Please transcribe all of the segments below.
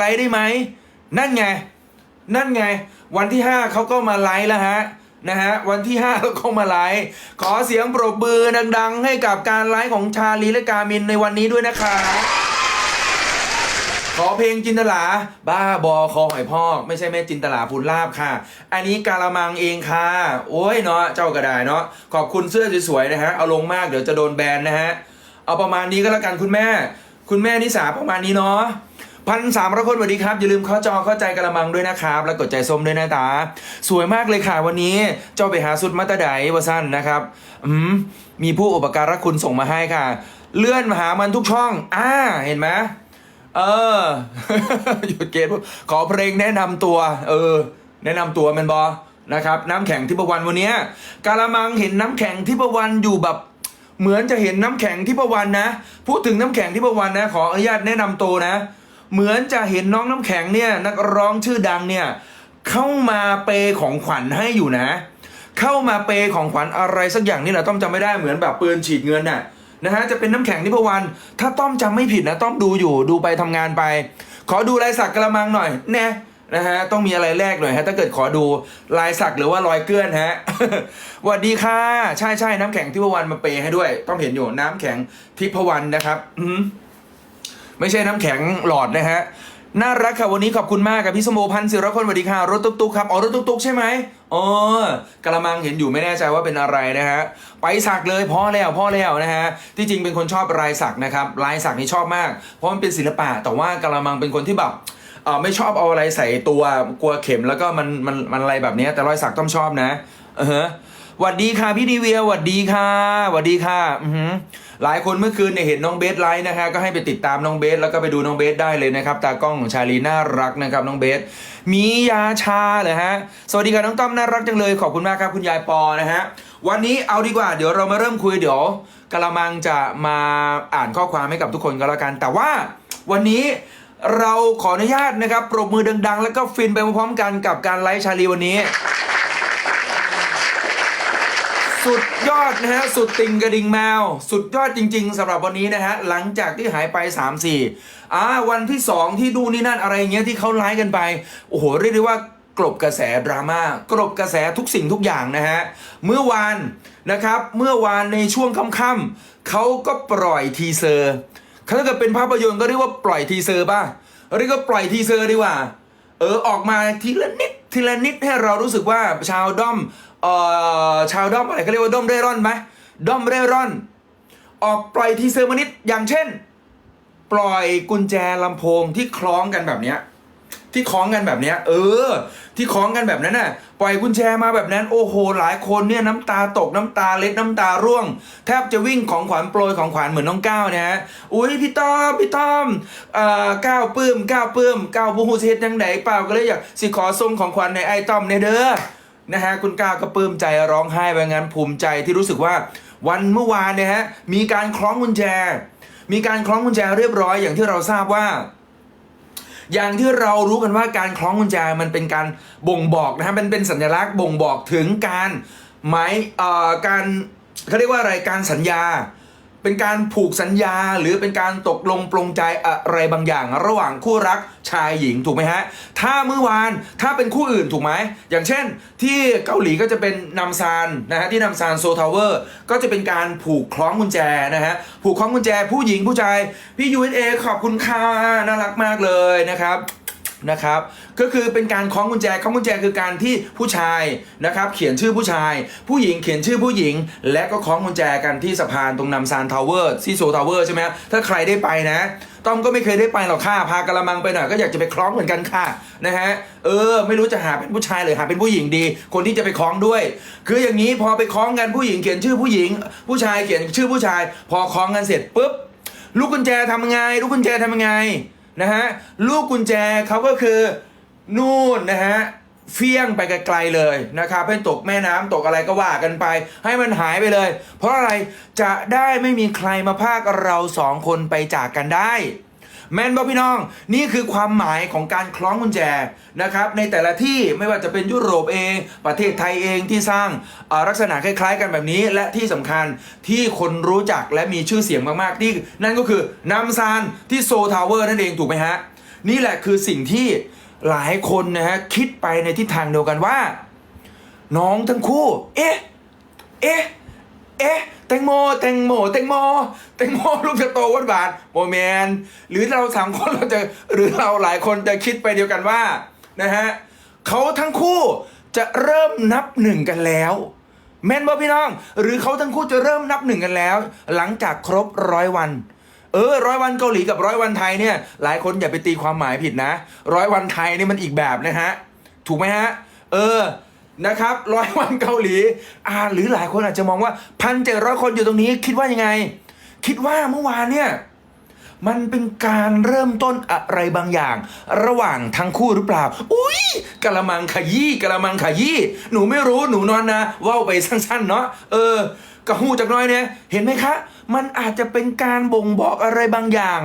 ไลค์ได้ไหม นั่นไง นั่นไง วันที่ 5เขาก็มาไลค์แล้วฮะนะฮะวันที่5เขาก็มาไลค์ขอเสียงปรบมือดัง ๆ ให้กับการไลค์ของชาลีและกามินในวันนี้ด้วยนะคะ ขอเพลงจินตลา บ้าบอคอหอยพอกไม่ใช่แม่จินตลาพูนลาบค่ะ อันนี้กาละมังเองค่ะ โอ้ยเนาะเจ้าก็ได้เนาะขอบคุณเสื้อสวยๆนะฮะเอาลงมากเดี๋ยวจะโดนแบนนะฮะเอาประมาณนี้ก็แล้วกันคุณแม่ คุณแม่นิสาประมาณนี้เนาะ พันสามร้อยคนสวัสดีครับ อย่าลืมเข้าจอเข้าใจกระมังด้วยนะครับ แล้วกดใจส้มด้วยนะตา สวยมากเลยค่ะวันนี้ เจ้าไปหาสุดมัตตะไดวะสั้นนะครับอืมมีผู้อุปการะคุณส่งมาให้ค่ะ เลื่อนมาหามันทุกช่อง อ่า เห็นไหมเออหยุดเกตขอเพลงแนะนำตัว เออ แนะนำตัวแมันบอนะครับ น้ำแข็งทิพวรรณวันนี้กาละมังเห็นน้ำแข็งทิพวรรณอยู่แบบเหมือนจะเห็นน้ำแข็งทิพวรรณนะ พูดถึงน้ำแข็งทิพวรรณนะ ขออนุญาตแนะนำตัวนะ เหมือนจะเห็นน้องน้ำแข็งเนี่ยนักร้องชื่อดังเนี่ยเข้ามาเปยของขวัญให้อยู่นะ เข้ามาเปยของขวัญอะไรสักอย่างนี่แหละต้อมจำไม่ได้เหมือนแบบปืนฉีดเงินน่ะนะฮะจะเป็นน้ำแข็งทิพวรรณถ้าต้อมจำไม่ผิดนะต้อมดูอยู่ดูไปทำงานไป ขอดูลายสักกระมังหน่อยแน่นะฮะต้องมีอะไรแลกหน่อยฮะถ้าเกิดขอดูลายสักหรือว่ารอยเกลื้อนฮะสวัสดีค่ะใช่ใช่น้ำแข็งทิพวรรณมาเปยให้ด้วย ต้องเห็นอยู่น้ำแข็งทิพวรรณนะครับ อื ไม่ใช่น้ำแข็งหลอดนะฮะน่ารักค่ะวันนี้ขอบคุณมากกับพี่สมโภพันธ์ศิรคนสวัสดีค่ะรถตุ๊กๆครับอ๋อรถตุ๊กๆใช่ไหมอ๋อกระมังเห็นอยู่ไม่แน่ใจว่าเป็นอะไรนะฮะไปสักเลยพ่อแล้วพ่อแล้วนะฮะที่จริงเป็นคนชอบลายสักนะครับลายสักนี่ชอบมาก เพราะมันเป็นศิลปะ แต่ว่ากระมังเป็นคนที่แบบเออไม่ชอบเอาอะไรใส่ตัวกลัวเข็มแล้วก็มันมันมันอะไรแบบนี้แต่รอยสักต้องชอบนะเออ หวัดดีค่ะพี่ดีเวียหวัดดีค่ะหวัดดีค่ะอือหือหลายคนเมื่อคืนเนี่ยเห็นน้องเบสไลฟ์นะฮะก็ให้ไปติดตามน้องเบสแล้วก็ไปดูน้องเบสได้เลยนะครับ ตากล้องของชาลีน่ารักนะครับน้องเบสมียาชาเหรอฮะสวัสดีครับน้องต้อมน่ารักจังเลยขอบคุณมากครับคุณยายปอนะฮะวันนี้เอาดีกว่าเดี๋ยวเรามาเริ่มคุยเดี๋ยวกระมังจะมาอ่านข้อความให้กับทุกคนก็แล้วกัน แต่ว่าวันนี้เราขออนุญาตนะครับปรบมือดัง ๆ แล้วก็ฟินไปพร้อมๆกันกับการไลฟ์ชาลีวันนี้ สุดยอดนะฮะ สุดติงกระดิ่งแมว สุดยอดจริง ๆสำหรับวันนี้นะฮะ หลังจากที่หายไป 3 4อ่าวันที่ 2 ที่ดูนี่นั่นอะไรเงี้ยที่เขาไลฟ์กันไป โอ้โห เรียกได้ว่ากลบกระแสดราม่ากลบกระแสทุกสิ่งทุกอย่างนะฮะ เมื่อวานนะครับ เมื่อวานในช่วงค่ำๆเขาก็ปล่อยทีเซอร์ถ้าเกิดเป็นภาพยนตร์ก็เรียกว่าปล่อยทีเซอร์ป่ะเรียกว่าปล่อยทีเซอร์ดีกว่า เออออกมาทีละนิดทีละนิดให้เรารู้สึกว่าชาวด้อม ชาวด้อมอะไรเขาเรียกว่าด้อมเร่ร่อนไหมด้อมเร่ร่อน ออกปล่อยทีเซอร์มานิดอย่างเช่น ปล่อยกุญแจลำโพงที่คล้องกันแบบเนี้ยที่คล้องกันแบบเนี้ยเออ ที่คล้องกันแบบนั้นน่ะปล่อยกุญแจมาแบบนั้นโอ้โหหลายคนเนี่ยน้ำตาตกน้ำตาเล็ดน้ำตาร่วง แทบจะวิ่งของขวัญโปรยของขวัญเหมือนน้องก้าวนะฮะอุ้ยพี่ต้อมพี่ต้อมเอ่อก้าวปื้มก้าวปื้มก้าวบูฮูเฮ็ดยังไงเปล่าก็เลยอยากสิขอส่งของขวัญในไอ้ต้อมในเด้อ นะฮะคุณก้าวก็ปลื้มใจร้องไห้ไปงั้นภูมิใจที่รู้สึกว่าวันเมื่อวานเนี่ยฮะมีการคล้องกุญแจ มีการคล้องกุญแจเรียบร้อยอย่างที่เราทราบว่า อย่างที่เรารู้กันว่าการคล้องกุญแจมันเป็นการบ่งบอกนะฮะมันเป็นสัญลักษณ์บ่งบอกถึงการหมายเอ่อการเขาเรียกว่าอะไรการสัญญา เป็นการผูกสัญญาหรือเป็นการตกลงปลงใจอะไรบางอย่าง ระหว่างคู่รักชายหญิงถูกไหมฮะ ถ้าเมื่อวานถ้าเป็นคู่อื่นถูกไหม อย่างเช่น ที่เกาหลีก็จะเป็นนำซานนะฮะที่นำซานโซทาวเวอร์ก็จะเป็นการผูกคล้องกุญแจนะฮะผูกคล้องกุญแจผู้หญิงผู้ชาย พี่ USA ขอบคุณค่ะน่ารักมากเลยนะครับ นะครับ ก็คือเป็นการคล้องกุญแจคล้องกุญแจคือการที่ผู้ชายนะครับ เขียนชื่อผู้ชาย ผู้หญิงเขียนชื่อผู้หญิง และก็คล้องกุญแจกันที่สะพานตรงนำซานทาวเวอร์ซีโซทาวเวอร์ใช่ไหมถ้าใครได้ไปนะต้อมก็ไม่เคยได้ไปหรอกค่ะพากระมังไปหน่อยก็อยากจะไปคล้องเหมือนกันค่ะนะฮะเออ ไม่รู้จะหาเป็นผู้ชายหรือหาเป็นผู้หญิงดี คนที่จะไปคล้องด้วย คืออย่างนี้พอไปคล้องกันผู้หญิงเขียนชื่อผู้หญิง ผู้ชายเขียนชื่อผู้ชาย พอคล้องกันเสร็จปุ๊บลูกกุญแจทำยังไงลูกกุญแจทำยังไง นะฮะลูกกุญแจเขาก็คือนู่นนะฮะเฟี้ยงไปไกลๆเลยนะครับให้ตกแม่น้ำตกอะไรก็ว่ากันไป ให้มันหายไปเลย เพราะอะไรจะได้ไม่มีใครมาพากเราสองคนไปจากกันได้ แมนบอกพี่น้อง นี่คือความหมายของการคล้องกุญแจนะครับ ในแต่ละที่ไม่ว่าจะเป็นยุโรปเอง ประเทศไทยเองที่สร้างลักษณะคล้าย ๆ กันแบบนี้ และที่สำคัญที่คนรู้จักและมีชื่อเสียงมากๆที่นั่นก็คือนำซานที่โซทาวเวอร์นั่นเองถูกไหมฮะ นี่แหละคือสิ่งที่หลายคนนะฮะคิดไปในทิศทางเดียวกันว่า น้องทั้งคู่ เอ๊ะ เอ๊ะ เอ๊ะแตงโมแตงโมแตงโมแตงโมลูกจะโตวันบาทโมแมนหรือเราสามคนเราจะหรือเราหลายคนจะคิดไปเดียวกันว่านะฮะเขาทั้งคู่จะเริ่มนับหนึ่งกันแล้ว แม่นบ่พี่น้อง หรือเขาทั้งคู่จะเริ่มนับหนึ่งกันแล้ว หลังจากครบร้อยวันเออร้อยวันเกาหลีกับร้อยวันไทยเนี่ย หลายคนอย่าไปตีความหมายผิดนะร้อยวันไทยนี่มันอีกแบบนะฮะ ถูกไหมฮะ เออ นะครับร้อยวันเกาหลี อ่า หรือหลายคนอาจจะมองว่าพันเจ็ดร้อยคนอยู่ตรงนี้ คิดว่ายังไง คิดว่าเมื่อวานเนี่ยมันเป็นการเริ่มต้นอะไรบางอย่าง ระหว่างทั้งคู่หรือเปล่า อุ้ยกะละมังขยี้กะละมังขยี้หนูไม่รู้หนูนอนนะว่าไปสั้นๆเนาะเออกระหูจากน้อยเนี่ยเห็นไหมคะ มันอาจจะเป็นการบ่งบอกอะไรบางอย่าง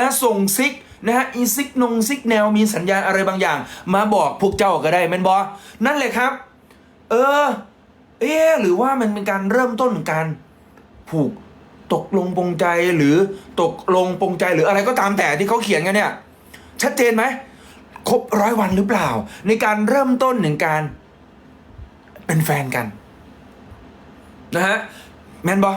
นะส่งซิกนะฮะอีซิกนงซิกแนวมีสัญญาณอะไรบางอย่าง มาบอกพวกเจ้าก็ได้แมนบอนั่นแหละครับ เออ เอ๊ะหรือว่ามันเป็นการเริ่มต้นของการผูกตกลงปรงใจหรือตกลงปรงใจหรืออะไรก็ตามแต่ที่เขาเขียนกันเนี่ย ชัดเจนไหมครบร้อยวันหรือเปล่า ในการเริ่มต้นหนึ่งการเป็นแฟนกันนะฮะแมนบอ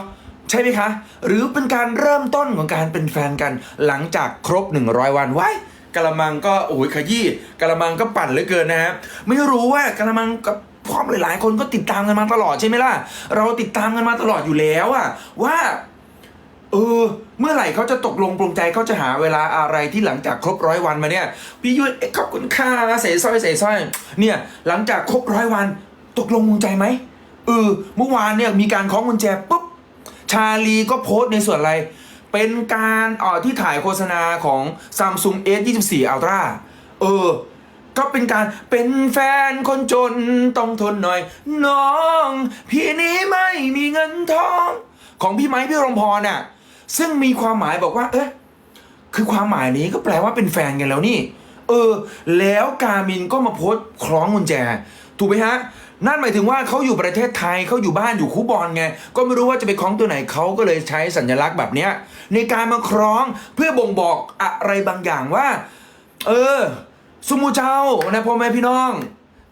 ใช่ไหมคะ หรือเป็นการเริ่มต้นของการเป็นแฟนกัน หลังจากครบ 100 วันไว้กระมังก็โอ้ยขยี้กระมังก็ปั่นเหลือเกินนะฮะไม่รู้ว่ากระมังกับ พร้อมหลายๆคนก็ติดตามกันมาตลอดใช่ไหมล่ะ เราติดตามกันมาตลอดอยู่แล้วอะว่าเออเมื่อไหร่เขาจะตกลงปรงใจเขาจะหาเวลาอะไรที่หลังจากครบร้อยวันมาเนี่ยพี่ยุ้ยเอ๊ะขอบคุณค่าเสยสร้อยเสยสร้อยเนี่ยหลังจากครบร้อยวัน ตกลงปรงใจไหมเออเมื่อวานเนี่ยมีการคล้องกุญแจปุ๊บชาลีก็โพสต์ในส่วนอะไร เป็นการออที่ถ่ายโฆษณาของ Samsung S24 Ultra เออ ก็เป็นการเป็นแฟนคนจนต้องทนหน่อย น้อง พี่นี้ไม่มีเงินทอง ของพี่ไม้พี่รมพรน่ะซึ่งมีความหมายบอกว่า เอ๊ะคือความหมายนี้ก็แปลว่าเป็นแฟนกันแล้วนี่ เออ แล้วกามินก็มาโพสต์คล้องกุญแจ ถูกไหมฮะ นั่นหมายถึงว่าเขาอยู่ประเทศไทยเขาอยู่บ้านอยู่คูบอลไง ก็ไม่รู้ว่าจะไปคล้องตัวไหนเขาก็เลยใช้สัญลักษณ์แบบเนี้ยในการมาคล้องเพื่อบ่งบอกอะไรบางอย่างว่า เออ สุมูเจ้านะพ่อแม่พี่น้อง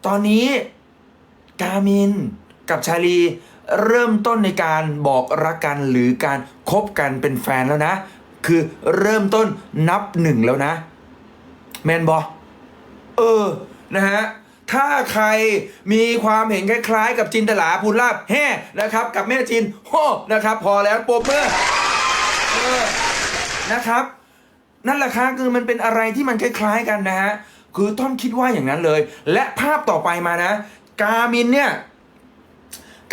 ตอนนี้กามินกับชาลีเริ่มต้นในการบอกรักกันหรือการคบกันเป็นแฟนแล้วนะ คือเริ่มต้นนับหนึ่งแล้วนะ แมนบอเออ นะฮะ ถ้าใครมีความเห็นคล้ายๆ กับจินตลาภูลาบแฮ่นะครับ กับแม่จินโฮนะครับ พอแล้วโปรเมอร์เอนะครับ นั่นแหละครับคือมันเป็นอะไรที่มันคล้ายๆกันนะฮะ คือต้อมคิดว่าอย่างนั้นเลย และภาพต่อไปมานะ กามินเนี่ย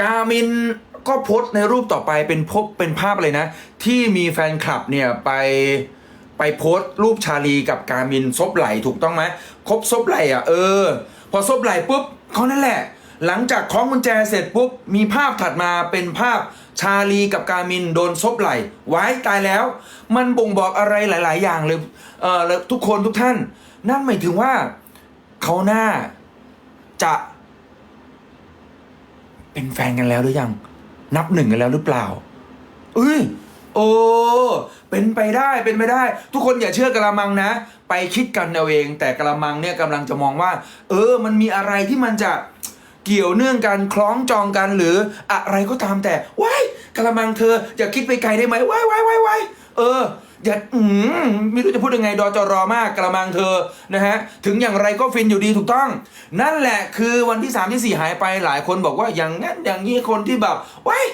กามินก็โพสต์ในรูปต่อไปเป็นพบเป็นภาพเลยนะ ที่มีแฟนคลับเนี่ยไปไปโพสต์รูปชาลีกับกามินซบไหลถูกต้องไหมครบซบไหลอะเออ พอซบไหลปุ๊บเขานั่นแหละ หลังจากคล้องกุญแจเสร็จปุ๊บ มีภาพถัดมาเป็นภาพชาลีกับกามินโดนซบไหลไว้ตายแล้ว มันบ่งบอกอะไรหลาย ๆ อย่างเลย เออแล้วทุกคนทุกท่าน นั่นหมายถึงว่าเขาหน้าจะ เป็นแฟนกันแล้วหรือยัง นับหนึ่งกันแล้วหรือเปล่าเอ้ยโอ้เป็นไปได้เป็นไปได้ ทุกคนอย่าเชื่อกระมังนะ ไปคิดกันเอาเอง แต่กระมังเนี่ยกำลังจะมองว่า เออ มันมีอะไรที่มันจะเกี่ยวเนื่องกันคล้องจองกันหรืออะไรก็ตามแต่ว้ายกระมังเธออย่าคิดไปไกลได้ไหมว้ายว้ายว้ายว้ายเออ อย่าอืมไม่รู้จะพูดยังไงดอจรอมากกระมังเธอนะฮะถึงอย่างไรก็ฟินอยู่ดีถูกต้อง นั่นแหละคือวันที่ 3 ที่ 4 หายไปหลายคนบอกว่าอย่างนั้นอย่างนี้คนที่แบบว้าย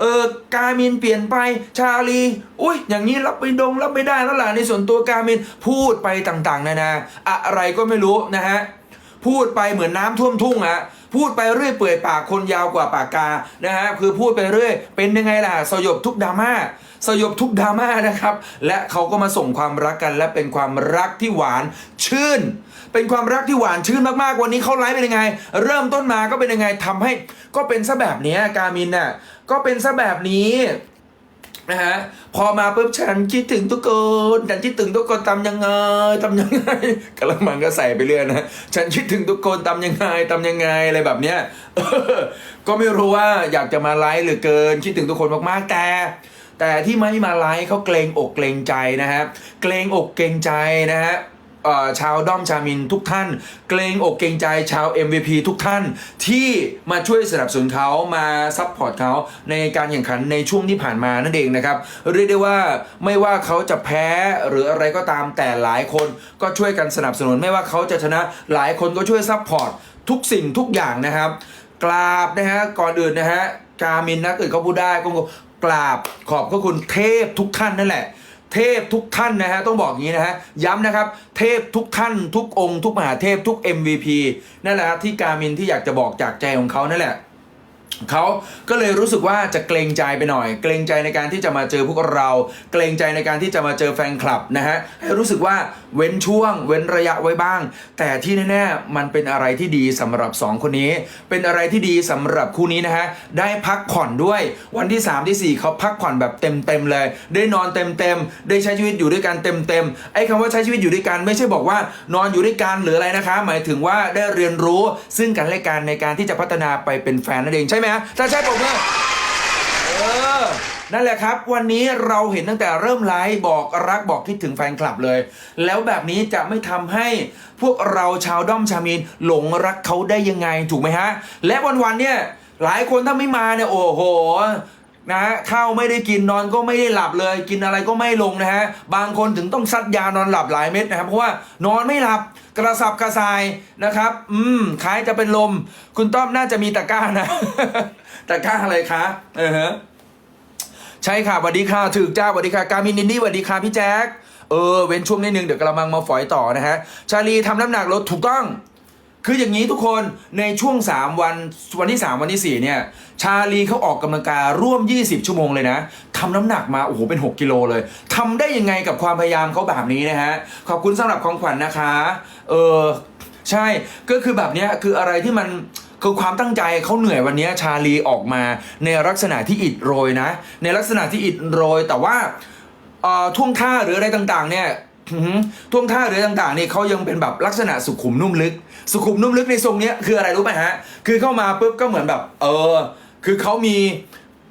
เออกามินเปลี่ยนไปชาลี อุ้ยอย่างนี้รับไปดงรับไม่ได้แล้วล่ะในส่วนตัวกามินพูดไปต่างๆนานาอะไรก็ไม่รู้นะฮะพูดไปเหมือนน้ำท่วมทุ่งอะ พูดไปเรื่อยเปื่อยปากคนยาวกว่าปากกานะฮะคือพูดไปเรื่อย เป็นยังไงล่ะ สยบทุกดราม่าสยบทุกดราม่านะครับ และเขาก็มาส่งความรักกัน และเป็นความรักที่หวานชื่น เป็นความรักที่หวานชื่นมากๆวันนี้เขาไลฟ์เป็นยังไง เริ่มต้นมาก็เป็นยังไงทำให้ก็เป็นซะแบบนี้กามินน่ะก็เป็นซะแบบนี้ นะฮะพอมาปุ๊บฉันคิดถึงทุกคนฉันคิดถึงทุกคนทำยังไงทำยังไงกระมังก็ใส่ไปเรื่อยนะฉันคิดถึงทุกคนทำยังไงทำยังไงอะไรแบบเนี้ยก็ไม่รู้ว่าอยากจะมาไลฟ์หรือเกิน คิดถึงทุกคนมากๆแต่ แต่ที่ไม่มาไลฟ์เขาเกรงอกเกรงใจนะฮะเกรงอกเกรงใจนะฮะ ชาวด้อมชามินทุกท่าน เกรงอกเกรงใจชาว MVP ทุกท่านที่มาช่วยสนับสนุนเขามาซัพพอร์ตเขาในการแข่งขันในช่วงที่ผ่านมานั่นเองนะครับ เรียกได้ว่าไม่ว่าเขาจะแพ้หรืออะไรก็ตามแต่หลายคนก็ช่วยกันสนับสนุน ไม่ว่าเขาจะชนะหลายคนก็ช่วยซัพพอร์ตทุกสิ่งทุกอย่างนะครับ กราบนะฮะก่อนอื่นนะฮะกามินนักอื่นเขาพูดได้ก็กราบขอบพระคุณเทพทุกท่านนั่นแหละ เทพทุกท่านนะฮะต้องบอกอย่างนี้นะฮะย้ำนะครับ เทพทุกท่านทุกองค์ ทุกมหาเทพทุก MVP นั่นแหละที่กามินที่อยากจะบอกจากใจของเขานั่นแหละ เขาก็เลยรู้สึกว่าจะเกรงใจไปหน่อย เกรงใจในการที่จะมาเจอพวกเรา เกรงใจในการที่จะมาเจอแฟนคลับนะฮะให้รู้สึกว่าเว้นช่วง เว้นระยะไว้บ้าง แต่ที่แน่ๆมันเป็นอะไรที่ดีสำหรับ 2 คนนี้ เป็นอะไรที่ดีสำหรับคู่นี้นะฮะได้พักผ่อนด้วยวันที่ 3 ที่ 4เขาพักผ่อนแบบเต็มๆเลย ได้นอนเต็มๆได้ใช้ชีวิตอยู่ด้วยกันเต็มๆไอ้คำว่าใช้ชีวิตอยู่ด้วยกันไม่ใช่บอกว่า นอนอยู่ด้วยกันหรืออะไรนะคะ หมายถึงว่าได้เรียนรู้ซึ่งกันและกันในการที่จะพัฒนาไปเป็นแฟนนั่นเองใช่ไหมฮะถ้าใช่ผมเนี่ยเออนั่นแหละครับ วันนี้เราเห็นตั้งแต่เริ่มไลฟ์บอกรักบอกคิดถึงแฟนคลับเลย แล้วแบบนี้จะไม่ทำให้พวกเราชาวด้อมชามีนหลงรักเขาได้ยังไงถูกไหมฮะ และวันๆเนี่ยหลายคนถ้าไม่มาเนี่ยโอ้โห นะฮะข้าวไม่ได้กินนอนก็ไม่ได้หลับเลย กินอะไรก็ไม่ลงนะฮะบางคนถึงต้องซัดยานอนหลับหลายเม็ดนะครับเพราะว่านอนไม่หลับกระสับกระส่ายนะครับ อืมคล้ายจะเป็นลม คุณต้อมน่าจะมีตะกร้านะ ตะกร้าอะไรคะเออฮะใช่ค่ะสวัสดีค่ะถึกจ้าสวัสดีค่ะการมินนินนี่สวัสดีค่ะพี่แจ๊คเออเว้นช่วงนิดนึงเดี๋ยวกระมังมาฝอยต่อนะฮะชาลีทำน้ำหนักลดถูกต้อง คืออย่างนี้ทุกคนในช่วง 3 วันวันที่ 3 วันที่ 4 เนี่ย ชาลีเขาออกกำลังกายร่วม 20 ชั่วโมงเลยนะทำน้ำหนักมาโอ้โหเป็น 6 กิโลเลยทำได้ยังไงกับความพยายามเขาแบบนี้นะฮะ ขอบคุณสำหรับของขวัญนะคะ เออใช่ก็คือแบบนี้คืออะไรที่มันคือความตั้งใจเขาเหนื่อยวันนี้ชาลีออกมาในลักษณะที่อิดโรยนะ ในลักษณะที่อิดโรย แต่ว่าเอ่อท่วงท่าหรืออะไรต่างๆ เนี่ยท่วงท่าหรือต่างๆนี่เขายังเป็นแบบลักษณะสุขุมนุ่มลึก สุขุมนุ่มลึกในทรงเนี้ยคืออะไรรู้ไหมฮะ คือเข้ามาปุ๊บก็เหมือนแบบ เออ คือเขามี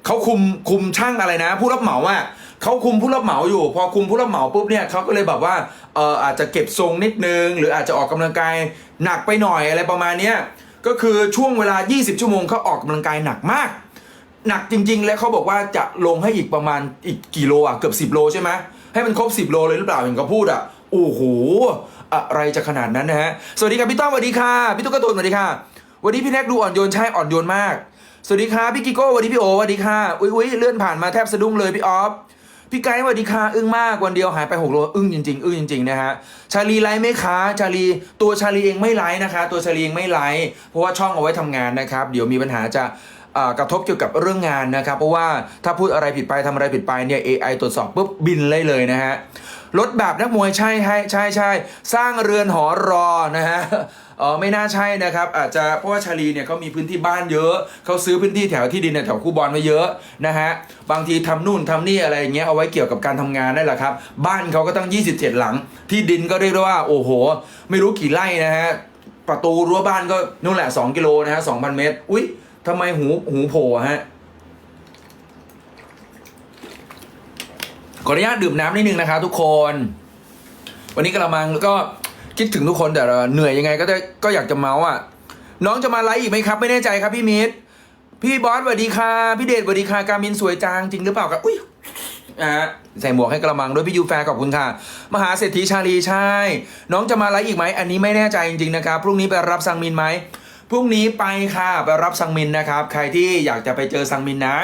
เขาคุมคุมช่างอะไรนะ ผู้รับเหมาอะเขาคุมผู้รับเหมาอยู่ พอคุมผู้รับเหมาปุ๊บเนี่ยเขาก็เลยแบบว่าเอออาจจะเก็บทรงนิดนึง หรืออาจจะออกกำลังกายหนักไปหน่อยอะไรประมาณเนี้ยก็คือช่วงเวลา 20 ชั่วโมงเขาออกกำลังกายหนักมาก หนักจริง ๆ แล้วเขาบอกว่าจะลงให้อีกประมาณอีกกี่โลอะเกือบ 10 โลใช่ไหมให้มันครบ 10 โลเลยหรือเปล่าเห็นเขาพูดอะโอ้โห อะไรจะขนาดนั้นนะฮะสวัสดีครับพี่ต้อมสวัสดีค่ะพี่ตุ๊กตาตุนสวัสดีค่ะ วันนี้พี่แน็กดูอ่อนโยนใช่อ่อนโยนมาก สวัสดีค่ะพี่กิโก้สวัสดีพี่โอสวัสดีค่ะอุ้ยอุ้ยเลื่อนผ่านมาแทบสะดุ้งเลยพี่ออฟพี่ไกด์สวัสดีค่ะอึ้งมากวันเดียวหายไป6โลอึ้งจริงๆอึ้งจริงๆนะฮะชาลีไลฟ์ไหมคะชาลีตัวชาลีเองไม่ไลฟ์นะคะ ตัวชาลีเองไม่ไลฟ์เพราะว่าช่องเอาไว้ทำงานนะครับ เดี๋ยวมีปัญหาจะ กระทบเกี่ยวกับเรื่องงานนะครับ เพราะว่าถ้าพูดอะไรผิดไปทำอะไรผิดไปเนี่ย AI ตรวจสอบปุ๊บบินเลยเลยนะฮะรถแบบนักมวยใช่ใช่ใช่ใช่สร้างเรือนหอรอนะฮะเออไม่น่าใช่นะครับ อาจจะเพราะว่าชาลีเนี่ยเขามีพื้นที่บ้านเยอะเขาซื้อพื้นที่แถวที่ดินแถวคู่บอลไว้เยอะนะฮะบางทีทำนู่นทำนี่อะไรอย่างเงี้ยเอาไว้เกี่ยวกับการทำงานนั่นแหละครับ บ้านเขาก็ตั้ง 27 หลัง ที่ดินก็เรียกได้ว่า โอ้โห ไม่รู้กี่ไร่นะฮะประตูรั้วบ้านก็นู่นแหละ 2 กิโลนะฮะ2,000 เมตร อุ๊ย ทำไมหูหูโผล่ฮะขออนุญาตดื่มน้ำนิดนึงนะครับทุกคน วันนี้กระมังก็คิดถึงทุกคนแต่เหนื่อยยังไงก็จะก็อยากจะเมาอะ น้องจะมาไลฟ์อีกไหมครับ ไม่แน่ใจครับพี่มิตรพี่บอสสวัสดีค่ะ พี่เดชสวัสดีค่ะ การมินสวยจังจริงหรือเปล่าครับ อุ้ยอะใส่หมวกให้กระมังด้วยพี่ยูแฟร์ขอบคุณค่ะ มหาเศรษฐีชาลีใช่ น้องจะมาไลฟ์อีกไหม อันนี้ไม่แน่ใจจริงๆนะครับ พรุ่งนี้ไปรับซังมินไหม รุ่งนี้ไปค่ะไปรับซังมินนะครับ ใครที่อยากจะไปเจอซังมินนะ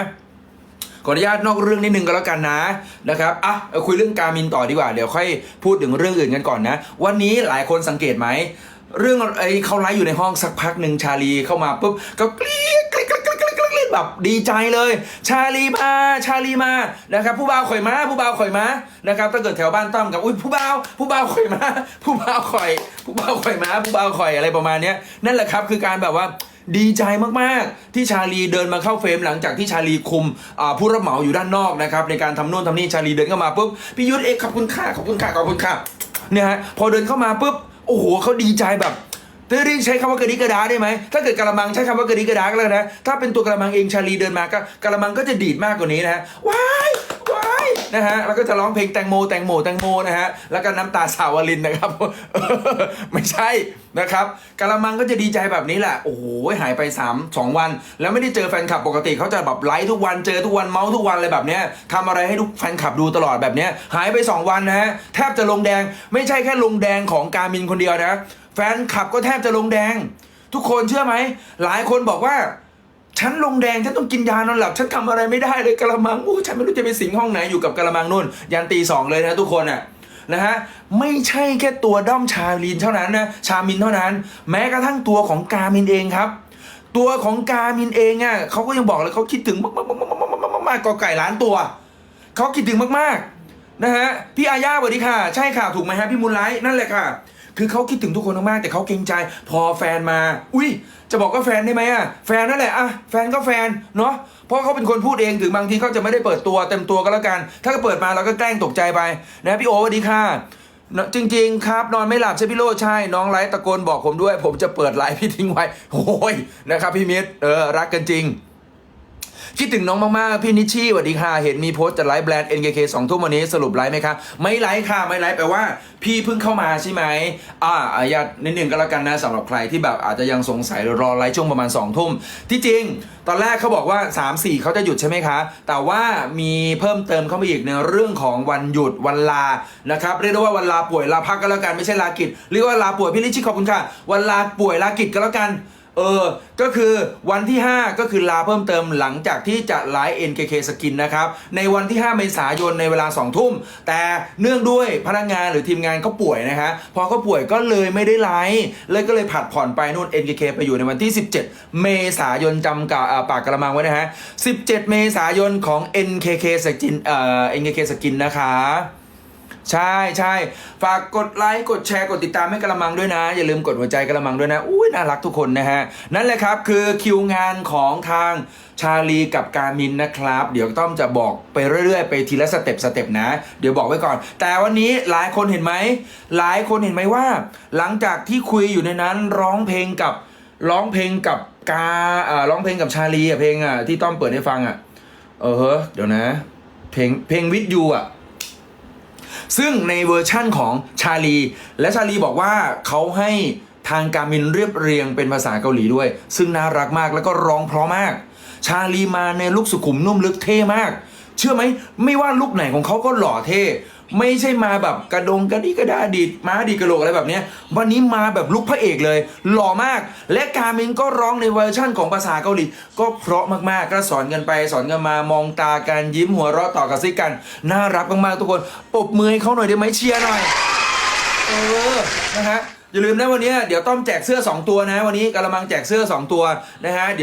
ขออนุญาตนอกเรื่องนิดนึงก็แล้วกันนะนะครับอะคุยเรื่องการมินต่อดีกว่า เดี๋ยวค่อยพูดถึงเรื่องอื่นกันก่อนนะ วันนี้หลายคนสังเกตไหม เรื่องไอ้เขาไลฟ์อยู่ในห้องสักพักหนึ่งชาลีเข้ามาปุ๊บก็กรี๊ด แบบดีใจเลย ชาลีมาชาลีมานะครับผู้บ่าวข่อยมาผู้บ่าวข่อยมานะครับถ้าเกิดแถวบ้านต้อมกับอุ้ยผู้บ่าวผู้บ่าวข่อยมา ผู้บ่าวข่อย ผู้บ่าวข่อยมาผู้บ่าวข่อยอะไรประมาณเนี้ยนั่นแหละครับคือการแบบว่าดีใจมาก ๆ ที่ชาลีเดินมาเข้าเฟรมหลังจากที่ชาลีคุมผู้รับเหมาอยู่ด้านนอกนะครับในการทำโน่นทำนี่ชาลีเดินเข้ามาปุ๊บพี่ยุทธเอกขอบคุณค่ะขอบคุณค่ะขอบคุณค่ะเนี่ยฮะพอเดินเข้ามาปุ๊บโอ้โหเขาดีใจแบบ เรียกใช้คำว่ากระดิกระดาได้ไหมถ้าเกิดกระมังใช้คำว่ากระดิกระดาก็แล้วนะถ้าเป็นตัวกระมังเองชาลีเดินมาก็กระมังก็จะดีดมากกว่านี้นะว้า นะฮะแล้วก็จะร้องเพลงแตงโมแตงโมแตงโมนะฮะแล้วก็น้ำตาสาวลินนะครับไม่ใช่นะครับกะละมังก็จะดีใจแบบนี้แหละโอ้โหหายไป3 2วัน แล้วไม่ได้เจอแฟนคลับปกติเขาจะแบบไลฟ์ทุกวันเจอทุกวันเมาส์ทุกวันอะไรแบบเนี้ยทำอะไรให้ทุกแฟนคลับดูตลอดแบบเนี้ยหายไป 2 วันนะฮะแทบจะลงแดงไม่ใช่แค่ลงแดงของการมินคนเดียวนะแฟนคลับก็แทบจะลงแดง ทุกคนเชื่อไหมหลายคนบอกว่า ฉันลงแดงฉันต้องกินยานอนหลับ ฉันทำอะไรไม่ได้เลยกระมังอู้ฉันไม่รู้จะไปสิงห้องไหนอยู่กับกระมังนู่น ยันตีสองเลยนะทุกคนอะนะฮะไม่ใช่แค่ตัวด้อมชาลินเท่านั้นนะชามินเท่านั้น แม้กระทั่งตัวของกามินเองครับ ตัวของกามินเองอะเขาก็ยังบอกเลยเขาคิดถึงมากๆๆๆๆๆๆกอไก่ล้านตัวเขาคิดถึงมากๆนะฮะพี่อาญาสวัสดีค่ะ ใช่ค่ะถูกไหมฮะพี่มูลไลท์นั่นแหละค่ะ คือเขาคิดถึงทุกคนมากๆแต่เขาเกรงใจ พอแฟนมา อุ้ยจะบอกว่าแฟนได้ไหมอะแฟนนั่นแหละอะแฟนก็แฟนเนาะเพราะเขาเป็นคนพูดเองถึงบางทีเขาจะไม่ได้เปิดตัวเต็มตัวก็แล้วกัน ถ้าเขาเปิดมาเราก็แกล้งตกใจไปนะพี่โอสวัสดีค่ะเนอะจริง ๆ ครับ นอนไม่หลับใช่พี่โลใช่น้องไลฟ์ตะโกนบอกผมด้วย ผมจะเปิดไลฟ์พี่ทิ้งไว้โอ้ยนะครับพี่มิตรเออรักกันจริง คิดถึงน้องมากๆ พี่นิชชี่สวัสดีค่ะ เห็นมีโพสต์จะไลฟ์แบรนด์ NKK สองทุ่มวันนี้สรุปไลฟ์ไหมคะไม่ไลฟ์ค่ะ ไม่ไลฟ์แปลว่า พี่เพิ่งเข้ามาใช่ไหมอ่าอาญาตนิดหนึ่งก็แล้วกันนะสำหรับใครที่แบบอาจจะยังสงสัยรอไลฟ์ช่วงประมาณ2องทุ่มที่จริง ตอนแรกเขาบอกว่า 3 4เขาจะหยุดใช่ไหมคะ แต่ว่ามีเพิ่มเติมเข้ามาอีกในเรื่องของวันหยุดวันลานะครับเรียกได้ว่าวันลาป่วยลาพักก็แล้วกันไม่ใช่ลากิจเรียกว่าลาป่วยพี่นิชชี่ขอบคุณค่ะวันลาป่วยลากิจก็แล้วกัน เออ ก็คือวันที่ 5 ก็คือลาเพิ่มเติมหลังจากที่จะไลฟ์ NKK Skin นะครับ ในวันที่ 5 เมษายนในเวลา 2 ทุ่ม แต่เนื่องด้วยพนักงานหรือทีมงานเขาป่วยนะฮะพอเขาป่วยก็เลยไม่ได้ไลฟ์เลยก็เลยผัดผ่อนไปนู่น NKK ไปอยู่ในวันที่ 17 เมษายนจำกาปากกระมังไว้นะฮะ 17 เมษายนของ NKK Skin เอ่อ NKK Skin นะคะ ใช่ใช่ฝากกดไลค์กดแชร์กดติดตามให้กระมังด้วยนะ อย่าลืมกดหัวใจกระมังด้วยนะอุ้ยน่ารักทุกคนนะฮะ นั่นแหละครับคือคิวงานของทางชาลีกับการมินนะครับ เดี๋ยวต้อมจะบอกไปเรื่อยๆ ไปทีละสเต็ปสเต็ปนะ เดี๋ยวบอกไว้ก่อน แต่วันนี้หลายคนเห็นไหม หลายคนเห็นไหมว่า หลังจากที่คุยอยู่ในนั้นร้องเพลงกับร้องเพลงกับกาอ่าร้องเพลงกับชาลีอะเพลงอะที่ต้อมเปิดให้ฟังอะเออเฮ้อเดี๋ยวนะ เพลงเพลงวิดยูอะ ซึ่งในเวอร์ชั่นของชาลี และชาลีบอกว่าเขาให้ทางการมินเรียบเรียงเป็นภาษาเกาหลีด้วย ซึ่งน่ารักมากแล้วก็ร้องเพราะมาก ชาลีมาในลุกสุขุมนุ่มลึกเท่มาก เชื่อไหมไม่ว่าลุกไหนของเขาก็หล่อเท่ ไม่ใช่มาแบบกระดงกระดิกระดาดีดม้าดีกระโหลกอะไรแบบเนี้ยวันนี้มาแบบลุคพระเอกเลย หล่อมาก และการมินก็ร้องในเวอร์ชั่นของภาษาเกาหลีก็เพราะมากๆก็สอนกันไปสอนกันมามองตากันยิ้มหัวเราะต่อกันซิกัน น่ารักมากๆทุกคนปบมือให้เขาหน่อยได้ไหมเชียร์หน่อยเออนะฮะอย่าลืมนะวันนี้เดี๋ยวต้อมแจกเสื้อ 2 ตัวนะ วันนี้กระมังแจกเสื้อ 2 ตัวนะฮะเดี๋ยว